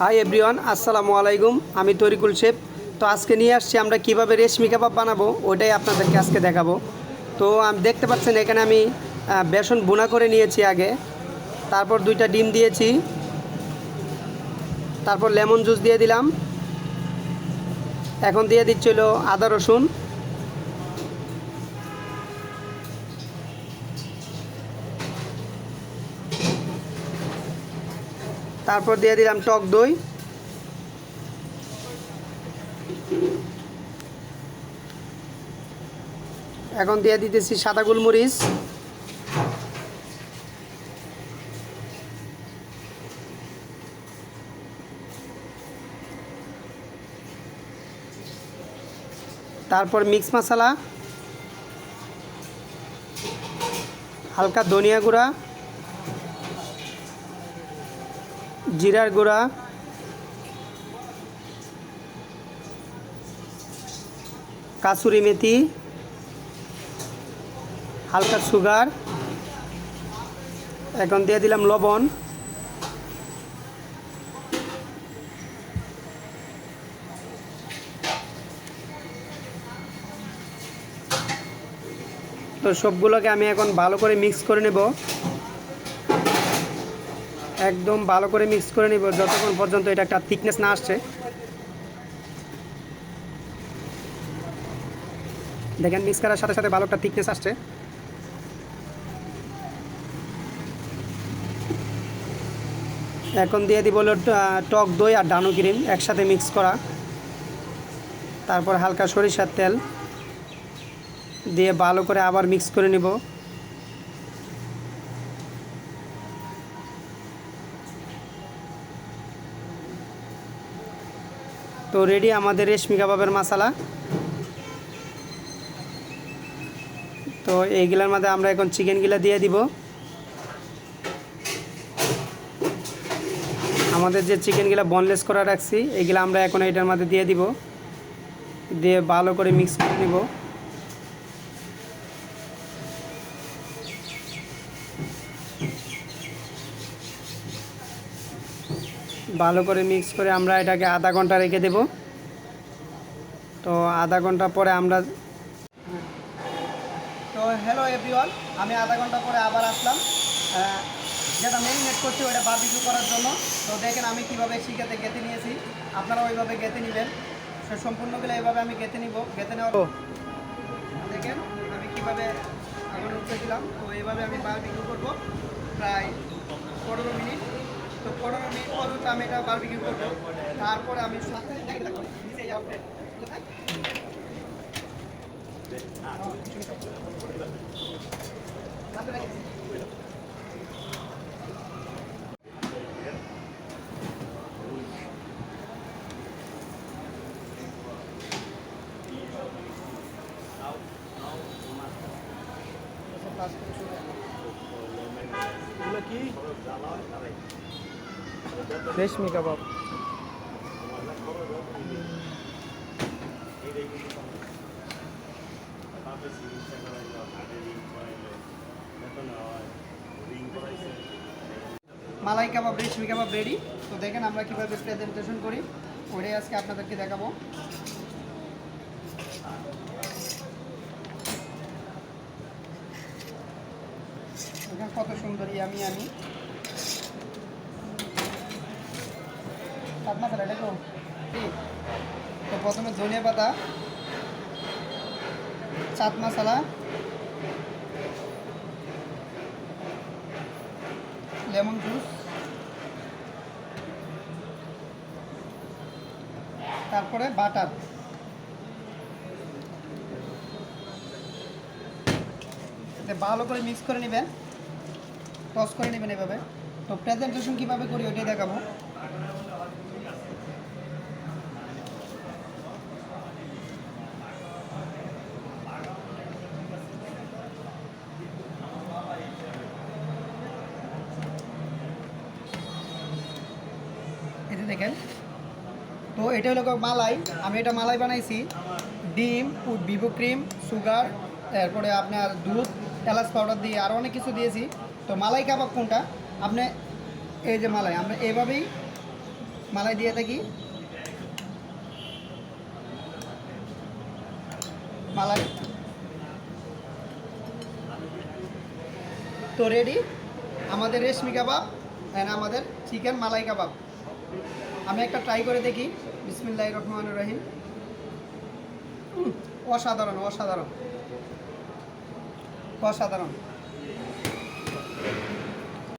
Hi everyone আসসালামু আলাইকুম। আমি তরিকুল শেফ তো আজকে নিয়ে আসছি আমরা কীভাবে রেশমি কাবাব বানাবো, ওটাই আপনাদেরকে আজকে দেখাবো। তো আমি দেখতে পাচ্ছেন, এখানে আমি বেসন বোনা করে নিয়েছি আগে। তারপর দুইটা ডিম দিয়েছি। তারপর লেমন জুস দিয়ে দিলাম। এখন দিয়ে দিচ্ছি হলো আদা রসুন। তারপর দিয়ে দিলাম টক দই। এখন দিয়ে দিতেছি সাদা গোলমরিচ। তারপর মিক্স মশলা, হালকা ধনিয়া গুঁড়া। জিরার গুঁড়া। কাসুরি মেথি। হালকা সুগার। এখন দিয়ে দিলাম লবণ। তো সবগুলোকে আমি এখন ভালো করে মিক্স করে নেব। একদম ভালো করে মিক্স করে নিব, যতক্ষণ পর্যন্ত এটা একটা থিকনেস না আসছে। দেখেন মিক্স করার সাথে সাথে ভালো একটা থিকনেস আসছে। এখন দিয়ে দিব টক দই আর ডানো ক্রিম একসাথে মিক্স করা। তারপর হালকা সরিষার তেল দিয়ে ভালো করে আবার মিক্স করে নিব। তো রেডি আমাদের রেশমি কাবাবের মশালা। তো এইগুলার মধ্যে আমরা এখন চিকেনগুলা দিয়ে দিব। আমাদের যে চিকেনগুলা বনলেস করা রাখছি, এইগুলো আমরা এখন এটার মধ্যে দিয়ে দিব। দিয়ে ভালো করে মিক্স করে নিব। ভালো করে মিক্স করে আমরা এটাকে আধা ঘণ্টা রেখে দেব। তো আধা ঘণ্টা পরে আমরা তো হ্যালো এভরিওয়ান আমি আধা ঘণ্টা পরে আবার আসলাম। যেটা মেরিনেট করছি ওটা বারবিকিউ করার জন্য। তো দেখেন আমি কীভাবে শিখাতে গেঁথে নিয়েছি। আপনারা ওইভাবে গেঁথে নেবেন। সে সম্পূর্ণগুলো এইভাবে আমি গেঁথে নিব। গেঁথে নেওয়ার দেখেন আমি কীভাবে আগুন উঠতেছিলাম তো এইভাবে আমি বারবিকিউ করব প্রায় পনেরো মিনিট। তো পনেরো মিনিট পর্যন্ত আমি এটা বারবিকিউ করব। তারপরে আমি সাথে যাব রেশমি কাবাব। মালাই কাবাব, রেশমি কাবাব রেডি তো দেখেন আমরা কীভাবে প্রেজেন্টেশন করি। ওটাই আজকে আপনাদেরকে দেখাবো। কত সুন্দর ইয়ামি আমি। তো প্রথমে ধনিয়া পাতা, চাট মশলা, লেমন জুস, তারপরে বাটার। ভালো করে মিক্স করে নেবেন টস করে নেবেন এভাবে। তো প্রেজেন্টেশন কীভাবে করি ওইটাই দেখাবো। দেখেন। তো এটা হলো মালাই। আমি এটা মালাই বানাইছি। ডিম ভিভো ক্রিম, সুগার, তারপরে আপনার দুধ, এলাচ পাউডার দিয়ে আরও অনেক কিছু দিয়েছি। তো মালাই কাবাব কোনটা? আপনি এই যে মালাই, আমরা এইভাবেই মালাই দিয়ে থাকি। মালাই। তো রেডি আমাদের রেশমি কাবাব অ্যান্ড আমাদের চিকেন মালাই কাবাব। আমি একটা ট্রাই করে দেখি। বিসমিল্লাহ রহমান রহিম। অসাধারণ অসাধারণ। অসাধারণ।